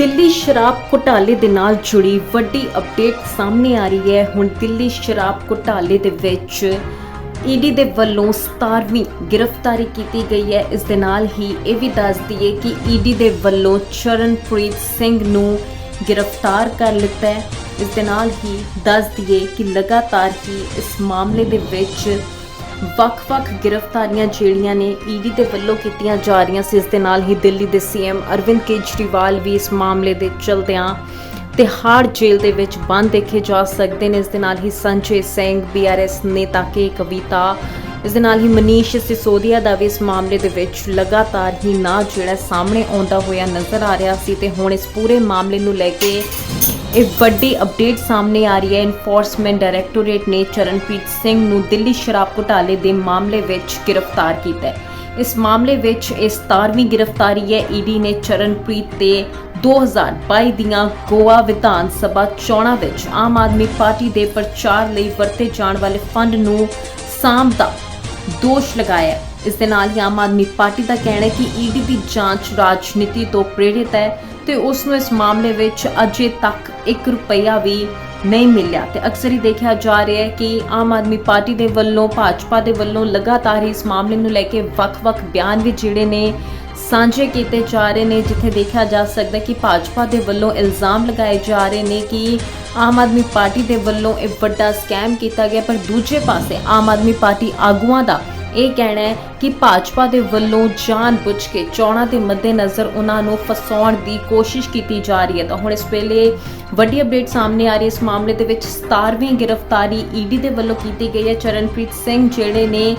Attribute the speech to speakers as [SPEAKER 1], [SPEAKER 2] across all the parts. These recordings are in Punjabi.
[SPEAKER 1] ਦਿੱਲੀ ਸ਼ਰਾਬ ਘੁਟਾਲੇ ਦੇ ਨਾਲ ਜੁੜੀ ਵੱਡੀ ਅਪਡੇਟ ਸਾਹਮਣੇ ਆ ਰਹੀ ਹੈ। ਹੁਣ ਦਿੱਲੀ ਸ਼ਰਾਬ ਘੁਟਾਲੇ ਦੇ ਵਿੱਚ ਈਡੀ ਦੇ ਵੱਲੋਂ 17ਵੀਂ ਗ੍ਰਿਫਤਾਰੀ ਕੀਤੀ ਗਈ ਹੈ। ਇਸ ਦੇ ਨਾਲ ਹੀ ਇਹ ਵੀ ਦੱਸ ਦਈਏ ਕਿ ਈਡੀ ਦੇ ਵੱਲੋਂ ਚਰਨਪ੍ਰੀਤ ਸਿੰਘ ਨੂੰ ਗ੍ਰਿਫਤਾਰ ਕਰ ਲਿੱਤਾ ਹੈ। ਇਸ ਦੇ ਨਾਲ ਹੀ ਦੱਸ ਦਈਏ ਕਿ ਲਗਾਤਾਰ ਹੀ ਇਸ ਮਾਮਲੇ ਦੇ ਵਿੱਚ ਵੱਖ-ਵੱਖ ਗ੍ਰਿਫਤਾਰੀਆਂ ਜਿਹੜੀਆਂ ਨੇ ਈਡੀ ਦੇ ਵੱਲੋਂ ਕੀਤੀਆਂ ਜਾ ਰਹੀਆਂ ਸੀ, ਇਸ ਦੇ ਨਾਲ ਹੀ ਦਿੱਲੀ ਦੇ ਸੀਐਮ ਅਰਵਿੰਦ ਕੇਜਰੀਵਾਲ ਵੀ ਇਸ ਮਾਮਲੇ ਦੇ ਚਲਦਿਆਂ ਤਿਹਾੜ ਜੇਲ੍ਹ ਦੇ ਵਿੱਚ ਬੰਦ ਦੇਖੇ ਜਾ ਸਕਦੇ ਨੇ। ਇਸ ਦੇ ਨਾਲ ਹੀ ਸੰਜੇ ਸਿੰਘ ਬੀਆਰਐਸ ਨੇਤਾ ਕੇ ਕਵਿਤਾ, ਇਸ ਦੇ ਨਾਲ ਹੀ ਮਨੀਸ਼ ਸਿਸੋਦੀਆ ਦਾ ਵੀ ਇਸ ਮਾਮਲੇ ਦੇ ਵਿੱਚ ਲਗਾਤਾਰ ਹੀ ਨਾ ਜਿਹੜਾ ਸਾਹਮਣੇ ਆਉਂਦਾ ਹੋਇਆ ਨਜ਼ਰ ਆ ਰਿਹਾ ਸੀ ਤੇ ਹੁਣ ਇਸ ਪੂਰੇ ਮਾਮਲੇ ਨੂੰ ਲੈ ਕੇ ਇਹ ਵੱਡੀ ਅਪਡੇਟ ਸਾਹਮਣੇ ਆ ਰਹੀ ਹੈ। ਇਨਫੋਰਸਮੈਂਟ ਡਾਇਰੈਕਟੋਰੇਟ ਨੇ ਚਰਨਪ੍ਰੀਤ ਸਿੰਘ ਨੂੰ ਦਿੱਲੀ ਸ਼ਰਾਬ ਘੁਟਾਲੇ ਦੇ ਮਾਮਲੇ ਵਿੱਚ ਗ੍ਰਿਫਤਾਰ ਕੀਤਾ ਹੈ। ਇਸ ਮਾਮਲੇ ਵਿੱਚ ਇਹ 17ਵੀਂ ਗ੍ਰਿਫਤਾਰੀ ਹੈ। ਈਡੀ ਨੇ ਚਰਨਪ੍ਰੀਤ ਤੇ 2022 ਦੀਆਂ ਗੋਆ ਵਿਧਾਨ ਸਭਾ ਚੋਣਾਂ ਵਿੱਚ ਆਮ ਆਦਮੀ ਪਾਰਟੀ ਦੇ ਪ੍ਰਚਾਰ ਲਈ ਵਰਤੇ ਜਾਣ ਵਾਲੇ ਫੰਡ ਨੂੰ ਸਾਂਭ ਦਾ ਦੋਸ਼ ਲਗਾਇਆ ਇਸ ਦੇ ਨਾਲ ਹੀ ਆਮ ਆਦਮੀ ਪਾਰਟੀ ਦਾ ਕਹਿਣਾ ਹੈ ਕਿ ਈਡੀ ਦੀ ਜਾਂਚ ਰਾਜਨੀਤੀ ਤੋਂ ਪ੍ਰੇਰਿਤ ਹੈ। ਤੇ ਉਸ ਨੂੰ ਇਸ ਮਾਮਲੇ ਵਿੱਚ ਅਜੇ ਤੱਕ 1 ਰੁਪਈਆ ਵੀ ਨਹੀਂ ਮਿਲਿਆ। ਤੇ ਅਕਸਰ ਹੀ ਦੇਖਿਆ ਜਾ ਰਿਹਾ ਹੈ ਕਿ ਆਮ ਆਦਮੀ ਪਾਰਟੀ ਦੇ ਵੱਲੋਂ, ਭਾਜਪਾ ਦੇ ਵੱਲੋਂ ਲਗਾਤਾਰ ਇਸ ਮਾਮਲੇ ਨੂੰ ਲੈ ਕੇ ਵੱਖ-ਵੱਖ ਬਿਆਨ ਵੀ ਜਿਹੜੇ ਨੇ ਸਾਂਝੇ ਕੀਤੇ ਜਾ ਰਹੇ ਨੇ, ਜਿੱਥੇ ਦੇਖਿਆ ਜਾ ਸਕਦਾ ਕਿ ਭਾਜਪਾ ਦੇ ਵੱਲੋਂ ਇਲਜ਼ਾਮ ਲਗਾਏ ਜਾ ਰਹੇ ਨੇ ਕਿ ਆਮ ਆਦਮੀ ਪਾਰਟੀ ਦੇ ਵੱਲੋਂ ਇਹ ਵੱਡਾ ਸਕੈਮ ਕੀਤਾ ਗਿਆ, ਪਰ ਦੂਜੇ ਪਾਸੇ ਆਮ ਆਦਮੀ ਪਾਰਟੀ ਆਗੂਆਂ ਦਾ ਇਹ ਕਹਿਣਾ ਹੈ ਕਿ ਭਾਜਪਾ ਦੇ ਵੱਲੋਂ ਜਾਣਬੁੱਝ ਕੇ ਚੋਣਾਂ ਦੇ ਮੱਦੇਨਜ਼ਰ ਉਹਨਾਂ ਨੂੰ ਫਸਾਉਣ ਦੀ ਕੋਸ਼ਿਸ਼ ਕੀਤੀ ਜਾ ਰਹੀ ਹੈ। ਤਾਂ ਹੁਣ ਇਸ ਵੇਲੇ ਵੱਡੀ ਅਪਡੇਟ ਸਾਹਮਣੇ ਆ ਰਹੀ ਹੈ। ਇਸ ਮਾਮਲੇ ਦੇ ਵਿੱਚ 17ਵੀਂ ਗ੍ਰਿਫਤਾਰੀ ਈਡੀ ਦੇ ਵੱਲੋਂ ਕੀਤੀ ਗਈ ਹੈ। ਚਰਨਪ੍ਰੀਤ ਸਿੰਘ ਜਿਹੜੇ ਨੇ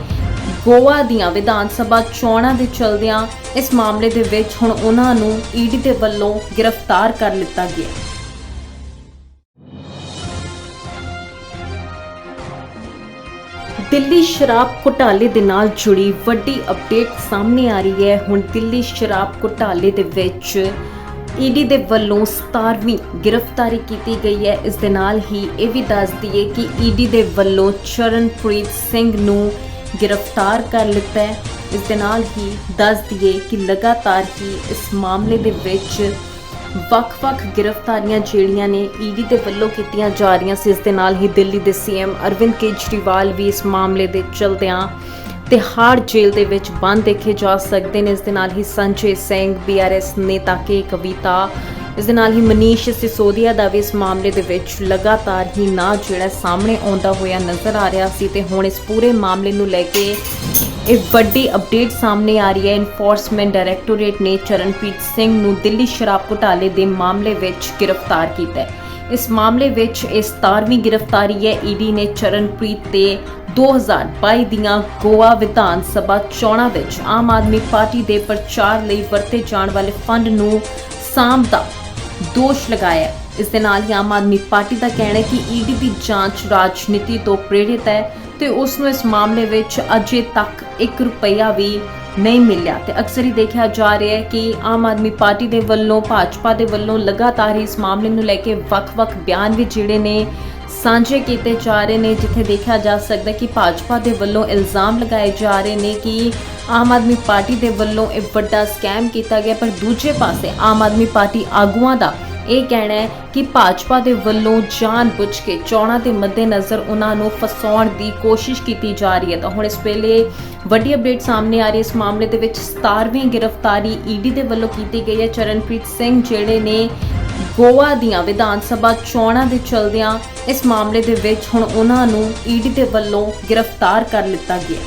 [SPEAKER 1] ਗੋਆ ਦੀਆਂ ਵਿਧਾਨ ਸਭਾ ਚੋਣਾਂ ਦੇ ਚਲਦਿਆਂ ਇਸ ਮਾਮਲੇ ਦੇ ਵਿੱਚ ਹੁਣ ਉਹਨਾਂ ਨੂੰ ਈਡੀ ਦੇ ਵੱਲੋਂ ਗ੍ਰਿਫਤਾਰ ਕਰ ਲਿੱਤਾ ਗਿਆ ਦਿੱਲੀ ਸ਼ਰਾਬ ਘੁਟਾਲੇ ਦੇ ਨਾਲ ਜੁੜੀ ਵੱਡੀ ਅਪਡੇਟ ਸਾਹਮਣੇ ਆ ਰਹੀ ਹੈ। ਹੁਣ ਦਿੱਲੀ ਸ਼ਰਾਬ ਘੁਟਾਲੇ ਦੇ ਵਿੱਚ ਈਡੀ ਦੇ ਵੱਲੋਂ 17ਵੀਂ ਗ੍ਰਿਫਤਾਰੀ ਕੀਤੀ ਗਈ ਹੈ। ਇਸ ਦੇ ਨਾਲ ਹੀ ਇਹ ਵੀ ਦੱਸ ਦਈਏ ਕਿ ਈਡੀ ਦੇ ਵੱਲੋਂ ਚਰਨਪ੍ਰੀਤ ਸਿੰਘ ਨੂੰ ਗ੍ਰਿਫਤਾਰ ਕਰ ਲਿੱਤਾ ਹੈ। ਇਸ ਦੇ ਨਾਲ ਹੀ ਦੱਸ ਦਈਏ ਕਿ ਲਗਾਤਾਰ ਹੀ ਇਸ ਮਾਮਲੇ ਦੇ ਵਿੱਚ ਵੱਖ-ਵੱਖ ਗ੍ਰਿਫਤਾਰੀਆਂ ਜਿਹੜੀਆਂ ਨੇ ਈਡੀ ਦੇ ਵੱਲੋਂ ਕੀਤੀਆਂ ਜਾ ਰਹੀਆਂ ਸੀ, ਇਸ ਦੇ ਨਾਲ ਹੀ ਦਿੱਲੀ ਦੇ ਸੀਐਮ ਅਰਵਿੰਦ ਕੇਜਰੀਵਾਲ ਵੀ ਇਸ ਮਾਮਲੇ ਦੇ ਚਲਦਿਆਂ ਤਿਹਾੜ ਜੇਲ੍ਹ ਦੇ ਵਿੱਚ ਬੰਦ ਦੇਖੇ ਜਾ ਸਕਦੇ ਨੇ। ਇਸ ਦੇ ਨਾਲ ਹੀ ਸੰਜੇ ਸਿੰਘ ਬੀਆਰਐਸ ਨੇਤਾ ਕੇ ਕਵਿਤਾ ਇਸ ਦੇ ਨਾਲ ਹੀ ਮਨੀਸ਼ ਸਿਸੋਦੀਆ ਦਾ ਵੀ ਇਸ ਮਾਮਲੇ ਦੇ ਵਿੱਚ ਲਗਾਤਾਰ ਹੀ ਨਾ ਜਿਹੜਾ ਸਾਹਮਣੇ ਆਉਂਦਾ ਹੋਇਆ ਨਜ਼ਰ ਆ ਰਿਹਾ ਸੀ ਤੇ ਹੁਣ ਇਸ ਪੂਰੇ ਮਾਮਲੇ ਨੂੰ ਲੈ ਕੇ ਇਹ ਵੱਡੀ ਅਪਡੇਟ ਸਾਹਮਣੇ ਆ ਰਹੀ ਹੈ। ਇਨਫੋਰਸਮੈਂਟ ਡਾਇਰੈਕਟੋਰੇਟ ਨੇ ਚਰਨਪ੍ਰੀਤ ਸਿੰਘ ਨੂੰ ਦਿੱਲੀ ਸ਼ਰਾਬ ਘੁਟਾਲੇ ਦੇ ਮਾਮਲੇ ਵਿੱਚ ਗ੍ਰਿਫਤਾਰ ਕੀਤਾ ਹੈ। ਇਸ ਮਾਮਲੇ ਵਿੱਚ ਇਹ 17ਵੀਂ ਗ੍ਰਿਫਤਾਰੀ ਹੈ। ਈਡੀ ਨੇ ਚਰਨਪ੍ਰੀਤ ਤੇ 2022 ਦੀਆਂ ਗੋਆ ਵਿਧਾਨ ਸਭਾ ਚੋਣਾਂ ਵਿੱਚ ਆਮ ਆਦਮੀ ਪਾਰਟੀ ਦੇ ਪ੍ਰਚਾਰ ਲਈ ਵਰਤੇ ਜਾਣ ਵਾਲੇ ਫੰਡ ਨੂੰ ਸਾਂਭ ਦਾ ਦੋਸ਼ ਲਗਾਇਆ ਇਸ ਦੇ ਨਾਲ ਹੀ ਆਮ ਆਦਮੀ ਪਾਰਟੀ ਦਾ ਕਹਿਣਾ ਹੈ ਕਿ ਈਡੀ ਦੀ ਜਾਂਚ ਰਾਜਨੀਤੀ ਤੋਂ ਪ੍ਰੇਰਿਤ ਹੈ ਤੇ ਉਸ ਨੂੰ ਇਸ ਮਾਮਲੇ ਵਿੱਚ ਅਜੇ ਤੱਕ 1 ਰੁਪਈਆ ਵੀ ਨਹੀਂ ਮਿਲਿਆ ਤੇ ਅਕਸਰ ਹੀ ਦੇਖਿਆ ਜਾ ਰਿਹਾ ਹੈ ਕਿ ਆਮ ਆਦਮੀ ਪਾਰਟੀ ਦੇ ਵੱਲੋਂ, ਭਾਜਪਾ ਦੇ ਵੱਲੋਂ ਲਗਾਤਾਰ ਹੀ ਇਸ ਮਾਮਲੇ ਨੂੰ ਲੈ ਕੇ ਵੱਖ-ਵੱਖ ਬਿਆਨ ਵੀ ਜਿਹੜੇ ਨੇ ਸਾਂਝੇ ਕੀਤੇ ਜਾ ਰਹੇ ਨੇ, ਜਿੱਥੇ ਦੇਖਿਆ ਜਾ ਸਕਦਾ ਕਿ ਭਾਜਪਾ ਦੇ ਵੱਲੋਂ ਇਲਜ਼ਾਮ ਲਗਾਏ ਜਾ ਰਹੇ ਨੇ ਕਿ ਆਮ ਆਦਮੀ ਪਾਰਟੀ ਦੇ ਵੱਲੋਂ ਇਹ ਵੱਡਾ ਸਕੈਮ ਕੀਤਾ ਗਿਆ, ਪਰ ਦੂਜੇ ਪਾਸੇ ਆਮ ਆਦਮੀ ਪਾਰਟੀ ਆਗੂਆਂ ਦਾ ਇਹ ਕਹਿਣਾ ਹੈ ਕਿ ਭਾਜਪਾ ਦੇ ਵੱਲੋਂ ਜਾਣਬੁੱਝ ਕੇ ਚੋਣਾਂ ਦੇ ਮੱਦੇਨਜ਼ਰ ਉਹਨਾਂ ਨੂੰ ਫਸਾਉਣ ਦੀ ਕੋਸ਼ਿਸ਼ ਕੀਤੀ ਜਾ ਰਹੀ ਹੈ। ਤਾਂ ਹੁਣ ਇਸ ਵੇਲੇ ਵੱਡੀ ਅਪਡੇਟ ਸਾਹਮਣੇ ਆ ਰਹੀ ਹੈ। ਇਸ ਮਾਮਲੇ ਦੇ ਵਿੱਚ 17ਵੀਂ ਗ੍ਰਿਫਤਾਰੀ ਈਡੀ ਦੇ ਵੱਲੋਂ ਕੀਤੀ ਗਈ ਹੈ। ਚਰਨਪ੍ਰੀਤ ਸਿੰਘ ਜਿਹੜੇ ਨੇ ਗੋਆ ਦੀਆਂ ਵਿਧਾਨ ਸਭਾ ਚੋਣਾਂ ਦੇ ਚਲਦਿਆਂ ਇਸ ਮਾਮਲੇ ਦੇ ਵਿੱਚ ਹੁਣ ਉਹਨਾਂ ਨੂੰ ਈਡੀ ਦੇ ਵੱਲੋਂ ਗ੍ਰਿਫਤਾਰ ਕਰ ਲਿੱਤਾ ਗਿਆ